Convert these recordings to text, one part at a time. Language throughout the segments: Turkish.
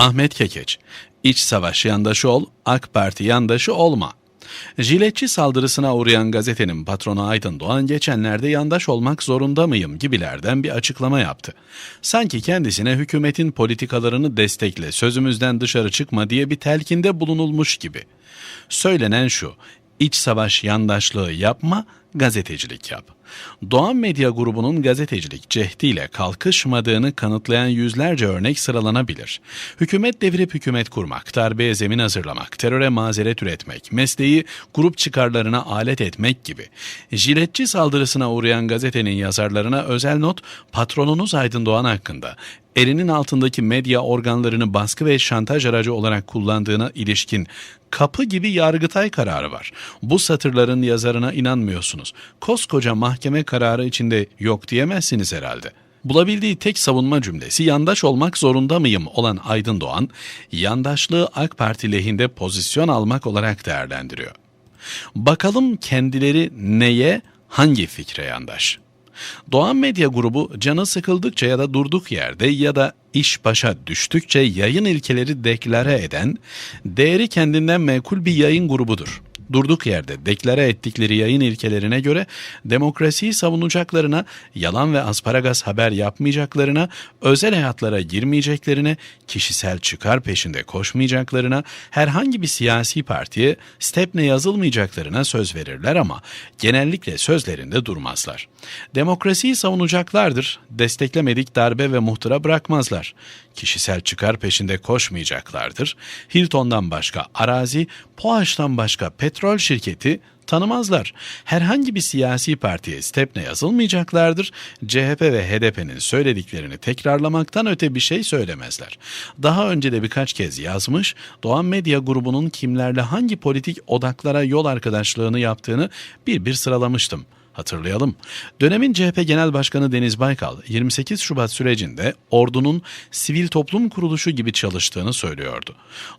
Ahmet Kekeç, İç savaş yandaşı ol, AK Parti yandaşı olma. Jiletçi saldırısına uğrayan gazetenin patronu Aydın Doğan geçenlerde yandaş olmak zorunda mıyım gibilerden bir açıklama yaptı. Sanki kendisine hükümetin politikalarını destekle, sözümüzden dışarı çıkma diye bir telkinde bulunulmuş gibi. Söylenen şu, iç savaş yandaşlığı yapma, gazetecilik yap. Doğan Medya grubunun gazetecilik cehdiyle kalkışmadığını kanıtlayan yüzlerce örnek sıralanabilir. Hükümet devirip hükümet kurmak, darbeye zemin hazırlamak, teröre mazeret üretmek, mesleği grup çıkarlarına alet etmek gibi. Jiletçi saldırısına uğrayan gazetenin yazarlarına özel not patronunuz Aydın Doğan hakkında elinin altındaki medya organlarını baskı ve şantaj aracı olarak kullandığına ilişkin kapı gibi yargıtay kararı var. Bu satırların yazarına inanmıyorsunuz. Koskoca mahkeme kararı içinde yok diyemezsiniz herhalde. Bulabildiği tek savunma cümlesi yandaş olmak zorunda mıyım olan Aydın Doğan, yandaşlığı AK Parti lehinde pozisyon almak olarak değerlendiriyor. Bakalım kendileri neye, hangi fikre yandaş? Doğan Medya Grubu canı sıkıldıkça ya da durduk yerde ya da iş başa düştükçe yayın ilkeleri deklare eden, değeri kendinden mekul bir yayın grubudur durduk yerde deklare ettikleri yayın ilkelerine göre demokrasiyi savunacaklarına, yalan ve asparagas haber yapmayacaklarına, özel hayatlara girmeyeceklerine, kişisel çıkar peşinde koşmayacaklarına, herhangi bir siyasi partiye stepne yazılmayacaklarına söz verirler ama genellikle sözlerinde durmazlar. Demokrasiyi savunacaklardır, desteklemedik darbe ve muhtıra bırakmazlar kişisel çıkar peşinde koşmayacaklardır. Hilton'dan başka arazi, Poaş'tan başka petrol şirketi tanımazlar. Herhangi bir siyasi partiye stepne yazılmayacaklardır. CHP ve HDP'nin söylediklerini tekrarlamaktan öte bir şey söylemezler. Daha önce de birkaç kez yazmış, Doğan Medya grubunun kimlerle hangi politik odaklara yol arkadaşlığını yaptığını bir bir sıralamıştım.'' Hatırlayalım. Dönemin CHP Genel Başkanı Deniz Baykal 28 Şubat sürecinde ordunun sivil toplum kuruluşu gibi çalıştığını söylüyordu.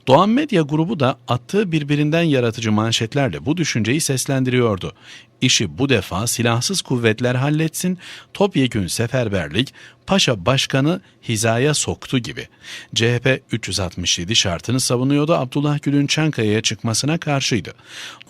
Doğan Medya grubu da attığı birbirinden yaratıcı manşetlerle bu düşünceyi seslendiriyordu. İşi bu defa silahsız kuvvetler halletsin, topyekün seferberlik, paşa başkanı hizaya soktu gibi. CHP 367 şartını savunuyordu Abdullah Gül'ün Çankaya'ya çıkmasına karşıydı.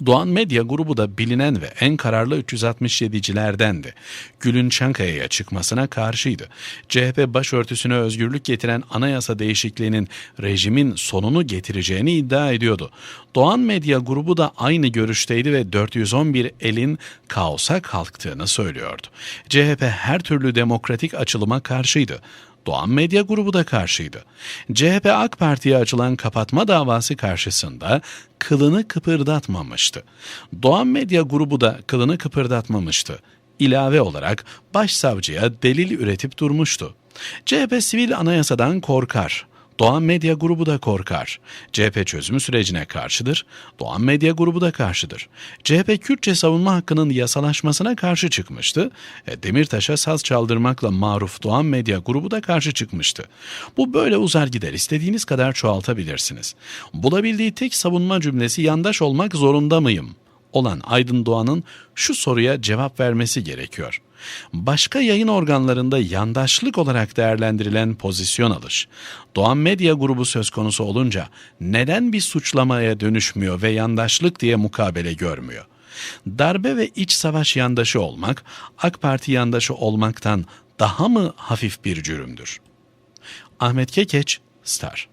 Doğan Medya grubu da bilinen ve en kararlı 367'cilerdendi. Gül'ün Çankaya'ya çıkmasına karşıydı. CHP başörtüsüne özgürlük getiren anayasa değişikliğinin rejimin sonunu getireceğini iddia ediyordu. Doğan Medya grubu da aynı görüşteydi ve 411 elin kaosa kalktığını söylüyordu. CHP her türlü demokratik açılıma karşıydı. Doğan Medya Grubu da karşıydı. CHP AK Parti'ye açılan kapatma davası karşısında kılını kıpırdatmamıştı. Doğan Medya Grubu da kılını kıpırdatmamıştı. İlave olarak başsavcıya delil üretip durmuştu. CHP sivil anayasadan korkar. Doğan Medya Grubu da korkar. CHP çözümü sürecine karşıdır. Doğan Medya Grubu da karşıdır. CHP Kürtçe savunma hakkının yasalaşmasına karşı çıkmıştı. E, Demirtaş'a saz çaldırmakla maruf Doğan Medya Grubu da karşı çıkmıştı. Bu böyle uzar gider. İstediğiniz kadar çoğaltabilirsiniz. Bulabildiği tek savunma cümlesi yandaş olmak zorunda mıyım? olan Aydın Doğan'ın şu soruya cevap vermesi gerekiyor. Başka yayın organlarında yandaşlık olarak değerlendirilen pozisyon alış. Doğan Medya grubu söz konusu olunca neden bir suçlamaya dönüşmüyor ve yandaşlık diye mukabele görmüyor? Darbe ve iç savaş yandaşı olmak AK Parti yandaşı olmaktan daha mı hafif bir cürümdür? Ahmet Kekeç, Star